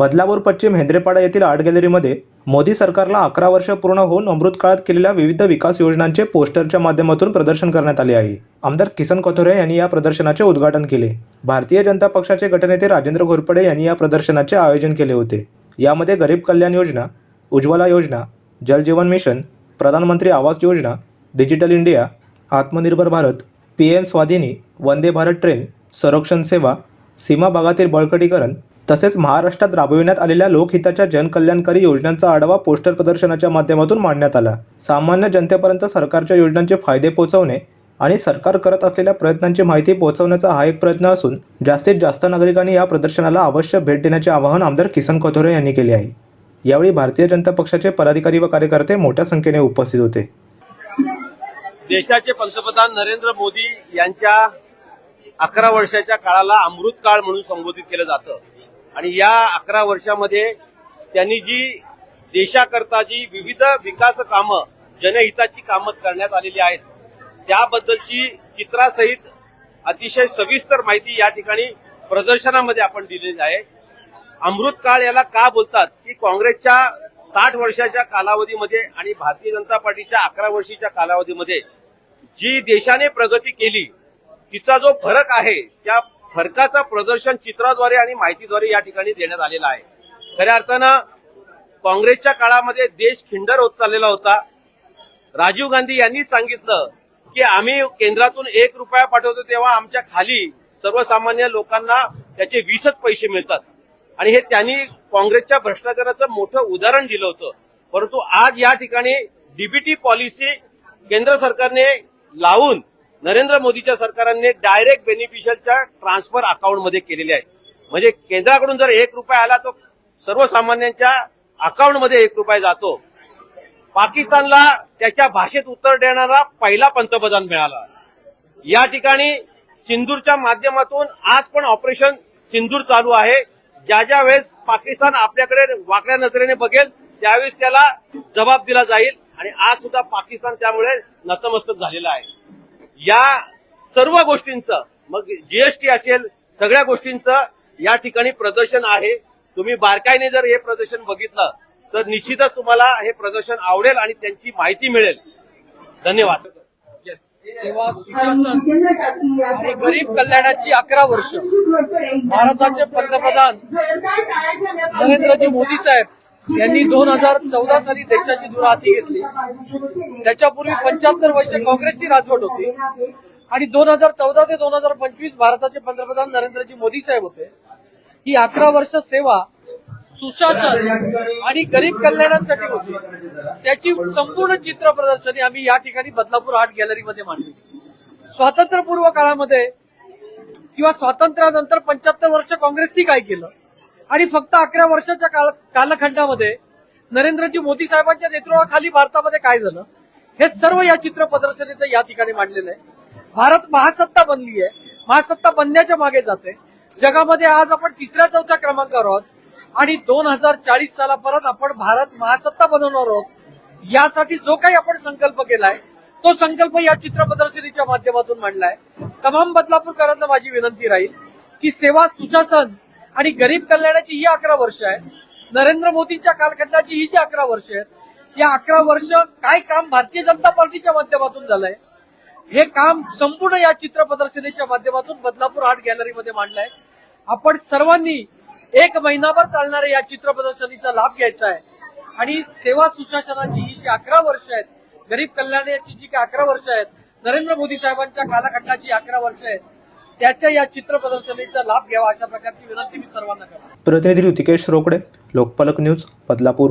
बदलापूर पश्चिम हेंद्रेपाडा येथील आर्ट गॅलरीमध्ये मोदी सरकारला अकरा वर्ष पूर्ण होऊन अमृत काळात केलेल्या विविध विकास योजनांचे पोस्टरच्या माध्यमातून प्रदर्शन करण्यात आले आहे. आमदार किसन कोथोरे यांनी या प्रदर्शनाचे उद्घाटन केले. भारतीय जनता पक्षाचे गटनेते राजेंद्र घोरपडे यांनी या प्रदर्शनाचे आयोजन केले होते. यामध्ये गरीब कल्याण योजना उज्ज्वला योजना जल जीवन मिशन प्रधानमंत्री Awas Yojana digital India Aatmanirbhar Bharat P M स्वाधिनी Vande Bharat train संरक्षण सेवा सीमा भागातील बळकटीकरण तसेच महाराष्ट्रात राबविण्यात आलेल्या लोकहिताच्या जनकल्याणकारी योजनांचा आढावा पोस्टर प्रदर्शनाच्या माध्यमातून मांडण्यात आला. सामान्य जनतेपर्यंत सरकारच्या योजनांचे फायदे पोहोचवणे आणि सरकार करत असलेल्या प्रयत्नांची माहिती पोहोचवण्याचा हा एक प्रयत्न असून जास्तीत जास्त नागरिकांनी या प्रदर्शनाला अवश्य भेट देण्याचे आवाहन आमदार किसन कोथोरे यांनी केले आहे. यावेळी भारतीय जनता पक्षाचे पदाधिकारी व कार्यकर्ते मोठ्या संख्येने उपस्थित होते. देशाचे पंतप्रधान नरेंद्र मोदी यांच्या अकरा वर्षाच्या काळाला अमृत काळ म्हणून संबोधित केलं जातं. आणि या अकरा वर्षामध्ये त्यांनी जी देशाकरता जी विविध विकास कामं जनहिताची कामं करण्यात आलेली आहेत त्याबद्दलची चित्रासहित अतिशय सविस्तर माहिती या ठिकाणी प्रदर्शनामध्ये आपण दिलेली आहे. अमृत काळ याला का बोलतात? की काँग्रेसच्या साठ वर्षाच्या कालावधीमध्ये आणि भारतीय जनता पार्टीच्या अकरा वर्षीच्या कालावधीमध्ये जी देशाने प्रगती केली तिचा जो फरक आहे त्या फरकाचं प्रदर्शन चित्राद्वारे आणि माहितीद्वारे या ठिकाणी देण्यात आलेलं आहे. खऱ्या अर्थानं काँग्रेसच्या काळामध्ये देश खिंडर होत चाललेला होता. राजीव गांधी यांनी सांगितलं की आम्ही केंद्रातून एक रुपया पाठवतो तेव्हा आमच्या खाली सर्वसामान्य लोकांना त्याचे वीसच पैसे मिळतात. आणि हे त्यांनी काँग्रेसच्या भ्रष्टाचाराचं मोठं उदाहरण दिलं होतं. परंतु आज या ठिकाणी डीबीटी पॉलिसी केंद्र सरकारने लावून नरेंद्र मोदीच्या सरकारने डायरेक्ट बेनिफिशियलच्या ट्रान्सफर अकाउंटमध्ये केलेले आहे. म्हणजे केंद्राकडून जर एक रुपया आला तो सर्वसामान्यांच्या अकाउंटमध्ये एक रुपया जातो. पाकिस्तानला त्याच्या भाषेत उत्तर देणारा पहिला पंतप्रधान मिळाला. या ठिकाणी सिंदूरच्या माध्यमातून आज पण ऑपरेशन सिंदूर चालू आहे. ज्या ज्या वेळेस पाकिस्तान आपल्याकडे वाकड्या नजरेने बघेल त्यावेळेस त्याला जबाब दिला जाईल. आणि आज सुद्धा पाकिस्तान त्यामुळे नतमस्तक झालेलं आहे. या सर्व गोष्टींचं मग जीएसटी असेल सगळ्या गोष्टींचं या ठिकाणी प्रदर्शन आहे. तुम्ही बारकाईने जर हे प्रदर्शन बघितलं तर निश्चितच तुम्हाला हे प्रदर्शन आवडेल आणि त्यांची माहिती मिळेल. धन्यवाद. गरीब कल्याणाची अकरा वर्ष. भारताचे पंतप्रधान नरेंद्रजी मोदी साहेब. यांनी दोन हजार चौदा साली देशाची धुरा हाती घेतली. त्याच्यापूर्वी पंच्याहत्तर वर्ष काँग्रेसची राजवट होती. आणि दोन हजार चौदा ते दोन हजार पंचवीस भारताचे पंतप्रधान नरेंद्रजी मोदी साहेब होते. ही अकरा वर्ष सेवा सुशासन आणि गरीब कल्याणासाठी होती. त्याची संपूर्ण चित्र प्रदर्शनी आम्ही या ठिकाणी बदलापूर आर्ट गॅलरीमध्ये मांडली. स्वातंत्र्यपूर्व काळामध्ये किंवा स्वातंत्र्यानंतर पंच्याहत्तर वर्ष काँग्रेसनी काय केलं? आणि फक्त अकरा वर्षाच्या काल- कालखंडामध्ये नरेंद्रजी मोदी साहेबांच्या नेतृत्वाखाली भारतामध्ये काय झालं? हे सर्व या चित्र प्रदर्शनीत या ठिकाणी मांडलेलं आहे. भारत महासत्ता बनली आहे. महासत्ता बनण्याच्या मागे जाते जगामध्ये आज आपण तिसऱ्या चौथ्या क्रमांकावर आहोत. आणि दोन हजार चाळीस साला परत आपण भारत महासत्ता बनवणार आहोत. यासाठी जो काही आपण संकल्प केलाय तो संकल्प या चित्र प्रदर्शनीच्या माध्यमातून मांडलाय. तमाम बदलापूरकरांना माझी विनंती राहील की सेवा सुशासन आणि गरीब कल्याणाची ही अकरा वर्ष आहे नरेंद्र मोदींच्या कालखंडाची ही जी अकरा वर्ष आहेत या अकरा वर्ष काय काम भारतीय जनता पार्टीच्या माध्यमातून झालंय? हे काम संपूर्ण या चित्र प्रदर्शनीच्या माध्यमातून बदलापूर आर्ट गॅलरीमध्ये मांडलंय. आपण सर्वांनी एक महिनाभर चालणाऱ्या या चित्र प्रदर्शनीचा लाभ घ्यायचा आहे. आणि सेवा सुशासनाची ही जी अकरा वर्ष आहेत गरीब कल्याणाची जी काही अकरा वर्ष आहेत नरेंद्र मोदी साहेबांच्या कालखंडाची अकरा वर्ष आहेत त्याच्या या चित्र प्रदर्शनीचा लाभ घ्यावा अशा प्रकारची विनंती मी सर्वांना करतो. प्रतिनिधी ऋतिकेश रोकडे लोकपालक न्यूज बदलापूर.